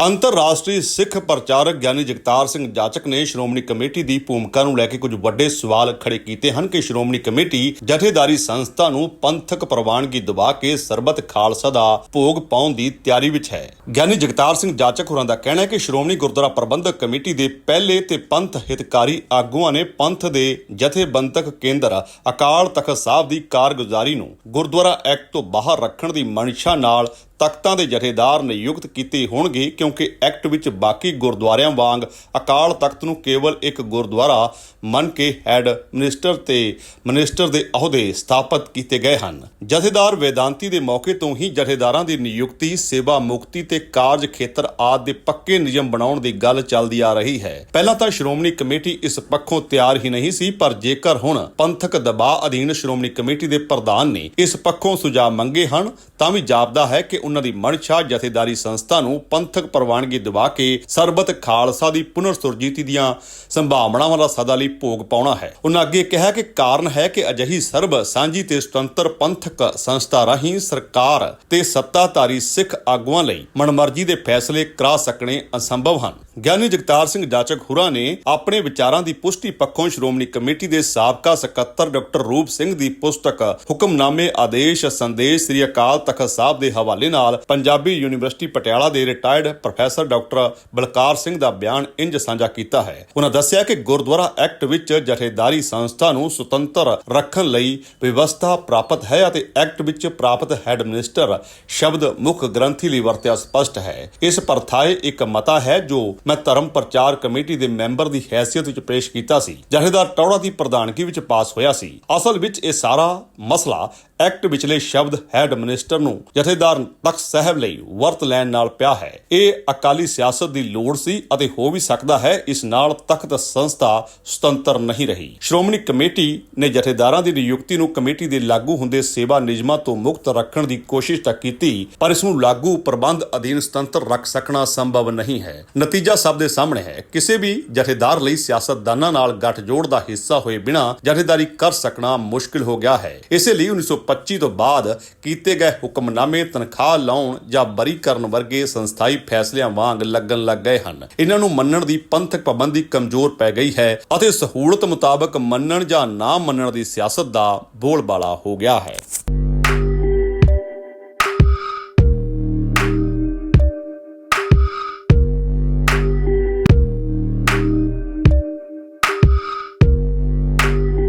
ਅੰਤਰਰਾਸ਼ਟਰੀ ਸਿੱਖ ਪ੍ਰਚਾਰਕ ਗਿਆਨੀ ਜਗਤਾਰ ਸਿੰਘ ਜਾਚਕ ਨੇ ਸ਼੍ਰੋਮਣੀ ਕਮੇਟੀ ਦੀ ਭੂਮਿਕਾ ਨੂੰ ਲੈ ਕੇ ਕੁਝ ਵੱਡੇ ਸਵਾਲ ਖੜੇ ਕੀਤੇ ਹਨ ਕਿ ਸ਼੍ਰੋਮਣੀ ਕਮੇਟੀ ਜਥੇਦਾਰੀ ਸੰਸਥਾ ਨੂੰ ਪੰਥਕ ਪ੍ਰਵਾਨਗੀ ਦਿਵਾ ਕੇ ਸਰਬਤ ਖਾਲਸਾ ਦਾ ਭੋਗ ਪਾਉਣ ਦੀ ਤਿਆਰੀ ਵਿੱਚ ਹੈ। ਗਿਆਨੀ ਜਗਤਾਰ ਸਿੰਘ ਜਾਚਕ ਹੋਰਾਂ ਦਾ ਕਹਿਣਾ ਹੈ ਕਿ ਸ਼੍ਰੋਮਣੀ ਗੁਰਦੁਆਰਾ ਪ੍ਰਬੰਧਕ ਕਮੇਟੀ ਦੇ ਪਹਿਲੇ ਤੇ ਪੰਥ ਹਿਤਕਾਰੀ ਆਗੂਆਂ ਨੇ ਪੰਥ ਦੇ ਜਥੇਬੰਦਕ ਕੇਂਦਰ ਅਕਾਲ ਤਖਤ ਸਾਹਿਬ ਦੀ ਕਾਰਗੁਜ਼ਾਰੀ ਨੂੰ ਗੁਰਦੁਆਰਾ ਐਕਟ ਤੋਂ ਬਾਹਰ ਰੱਖਣ ਦੀ ਮਨਸ਼ਾ ਨਾਲ ਤਖਤਾਂ ਦੇ ਜਥੇਦਾਰ ਨਿਯੁਕਤ ਕੀਤੇ ਹੋਣਗੇ ਕਿਉਂਕਿ ਐਕਟ ਵਿੱਚ ਬਾਕੀ ਗੁਰਦੁਆਰਿਆਂ ਵਾਂਗ ਅਕਾਲ ਤਖਤ ਨੂੰ ਕੇਵਲ ਇੱਕ ਗੁਰਦੁਆਰਾ ਮੰਨ ਕੇ ਹੈਡ ਮਿਨਿਸਟਰ ਤੇ ਮਿਨਿਸਟਰ ਦੇ ਅਹੁਦੇ ਸਥਾਪਿਤ ਕੀਤੇ ਗਏ ਹਨ। ਜਥੇਦਾਰ ਵੇਦਾਂਤੀ ਦੇ ਮੌਕੇ ਤੋਂ ਹੀ ਜਥੇਦਾਰਾਂ ਦੀ ਨਿਯੁਕਤੀ, ਸੇਵਾ ਮੁਕਤੀ ਤੇ ਕਾਰਜ ਖੇਤਰ ਆਦਿ ਦੇ ਪੱਕੇ ਨਿਯਮ ਬਣਾਉਣ ਦੀ ਗੱਲ ਚੱਲਦੀ ਆ ਰਹੀ ਹੈ। ਪਹਿਲਾਂ ਤਾਂ ਸ਼੍ਰੋਮਣੀ ਕਮੇਟੀ ਇਸ ਪੱਖੋਂ ਤਿਆਰ ਹੀ ਨਹੀਂ ਸੀ, ਪਰ ਜੇਕਰ ਹੁਣ ਪੰਥਕ ਦਬਾਅ ਅਧੀਨ ਸ਼੍ਰੋਮਣੀ ਕਮੇਟੀ ਦੇ ਪ੍ਰਧਾਨ ਨੇ ਇਸ ਪੱਖੋਂ ਸੁਝਾਅ ਮੰਗੇ ਹਨ ਤਾਂ ਵੀ ਜਾਪਦਾ ਹੈ ਕਿ ਉਹਨਾਂ ਦੀ ਮਨਸ਼ਾ ਜਥੇਦਾਰੀ ਸੰਸਥਾ ਨੂੰ ਪੰਥਕ ਪ੍ਰਵਾਨਗੀ ਦਿਵਾ ਕੇ ਸਰਬਤ ਖਾਲਸਾ ਦੀ ਪੁਨਰ ਸੁਰਜੀਤੀ ਦੀਆਂ ਸੰਭਾਵਨਾਵਾਂ ਦਾ ਸਦਾ ਲਈ ਭੋਗ ਪਾਉਣਾ ਹੈ। ਉਹਨਾਂ ਅੱਗੇ ਕਿਹਾ ਕਿ ਕਾਰਨ ਹੈ ਕਿ ਅਜਿਹੀ ਸਰਬ ਸਾਂਝੀ ਤੇ ਸੁਤੰਤਰ ਪੰਥਕ ਸੰਸਥਾ ਰਾਹੀਂ ਸਰਕਾਰ ਤੇ ਸੱਤਾਧਾਰੀ ਸਿੱਖ ਆਗੂਆਂ ਲਈ ਮਨਮਰਜ਼ੀ ਦੇ ਫੈਸਲੇ ਕਰਾ ਸਕਣੇ ਅਸੰਭਵ ਹਨ। ਗਿਆਨੀ ਜਗਤਾਰ ਸਿੰਘ ਜਾਚਕ ਹੁਰਾ ਨੇ ਆਪਣੇ ਵਿਚਾਰਾਂ ਦੀ ਪੁਸ਼ਟੀ ਪੱਖੋਂ ਸ਼੍ਰੋਮਣੀ ਕਮੇਟੀ ਦੇ ਸਾਬਕਾ ਸਕੱਤਰ ਡਾਕਟਰ ਰੂਪ ਸਿੰਘ ਦੀ ਪੁਸਤਕ ਹੁਕਮਨਾਮੇ ਆਦੇਸ਼ ਸੰਦੇਸ਼ ਸ੍ਰੀ ਅਕਾਲ ਤਖਤ ਸਾਹਿਬ ਦੇ ਹਵਾਲੇ ਨਾਲ ਪੰਜਾਬੀ ਯੂਨੀਵਰਸਿਟੀ ਪਟਿਆਲਾ ਦੇ retired professor doctor Balkar Singh ਦਾ ਬਿਆਨ ਇੰਜ ਸਾਂਝਾ ਕੀਤਾ ਹੈ। ਉਹਨਾਂ ਦੱਸਿਆ ਕਿ ਗੁਰਦੁਆਰਾ ਐਕਟ ਵਿੱਚ ਜਥੇਦਾਰੀ ਸੰਸਥਾ ਨੂੰ ਸੁਤੰਤਰ ਰੱਖਣ ਲਈ ਵਿਵਸਥਾ ਪ੍ਰਾਪਤ ਹੈ ਅਤੇ ਐਕਟ ਵਿੱਚ ਪ੍ਰਾਪਤ ਹੈਡ ਮਿਨਿਸਟਰ ਸ਼ਬਦ ਮੁੱਖ ਗ੍ਰੰਥੀ ਲਈ ਵਰਤਿਆ ਸਪਸ਼ਟ ਹੈ। ਇਸ ਪਰਥਾਏ ਇੱਕ ਮਤਾ ਹੈ ਜੋ ਮੈਂ ਧਰਮ ਪ੍ਰਚਾਰ ਕਮੇਟੀ ਦੇ ਮੈਂਬਰ ਦੀ ਹੈਸੀਅਤ ਵਿੱਚ ਪੇਸ਼ ਕੀਤਾ ਸੀ। ਜਥੇਦਾਰ ਟੌੜਾ ਦੀ ਪ੍ਰਧਾਨਗੀ ਵਿੱਚ ਪਾਸ ਹੋਇਆ ਸੀ। ਅਸਲ ਵਿੱਚ ਇਹ ਸਾਰਾ ਮਸਲਾ ਐਕਟ ਵਿਚਲੇ ਸ਼ਬਦ ਹੈਡ ਮਿਨਿਸਟਰ ਨੂੰ ਜਥੇਦਾਰ ਤਖਤ ਸਾਹਿਬ ਲਈ ਵਰਤ ਲੈਣ ਨਾਲ ਪਿਆ ਹੈ। ਇਹ ਅਕਾਲੀ ਸਿਆਸਤ ਦੀ ਲੋੜ ਸੀ ਅਤੇ ਹੋ ਵੀ ਸਕਦਾ ਹੈ ਇਸ ਨਾਲ ਤਖਤ ਸੰਸਥਾ ਸੁਤੰਤਰ ਨਹੀਂ ਰਹੀ। ਸ਼੍ਰੋਮਣੀ ਕਮੇਟੀ ਨੇ ਜਥੇਦਾਰਾਂ ਦੀ ਨਿਯੁਕਤੀ ਨੂੰ ਕਮੇਟੀ ਦੇ ਲਾਗੂ ਹੁੰਦੇ ਸੇਵਾ ਨਿਯਮਾਂ ਤੋਂ ਮੁਕਤ ਰੱਖਣ ਦੀ ਕੋਸ਼ਿਸ਼ ਤਾਂ ਕੀਤੀ, ਪਰ ਇਸ ਨੂੰ ਲਾਗੂ ਪ੍ਰਬੰਧ ਅਧੀਨ ਸੁਤੰਤਰ ਰੱਖ ਸਕਣਾ ਸੰਭਵ ਨਹੀਂ ਹੈ। ਨਤੀਜਾ ਸਭ ਦੇ ਸਾਹਮਣੇ ਹੈ। ਕਿਸੇ ਵੀ ਜਥੇਦਾਰ ਲਈ ਸਿਆਸਤਦਾਨਾਂ ਨਾਲ ਗੱਠਜੋੜ ਦਾ ਹਿੱਸਾ ਹੋਏ ਬਿਨਾ ਜਥੇਦਾਰੀ ਕਰ ਸਕਣਾ ਮੁਸ਼ਕਿਲ ਹੋ ਗਿਆ ਹੈ। ਇਸੇ ਲਈ 1925 ਤੋਂ ਬਾਅਦ ਕੀਤੇ ਗਏ ਹੁਕਮਨਾਮੇ ਤਨਖਾਹ ਲਾਉਣ ਜਾਂ ਬਰੀ ਕਰਨ ਵਰਗੇ ਸੰਸਥਾਈ ਫੈਸਲਿਆਂ ਵਾਂਗ ਲੱਗਣ ਲੱਗ ਗਏ ਹਨ। ਇਹਨਾਂ ਨੂੰ ਮੰਨਣ ਦੀ ਪੰਥਕ ਪਾਬੰਦੀ ਕਮਜ਼ੋਰ ਪੈ ਗਈ ਹੈ ਅਤੇ ਸਹੂਲਤ ਮੁਤਾਬਕ ਮੰਨਣ ਜਾਂ ਨਾ ਮੰਨਣ ਦੀ ਸਿਆਸਤ ਦਾ ਬੋਲਬਾਲਾ ਹੋ ਗਿਆ ਹੈ।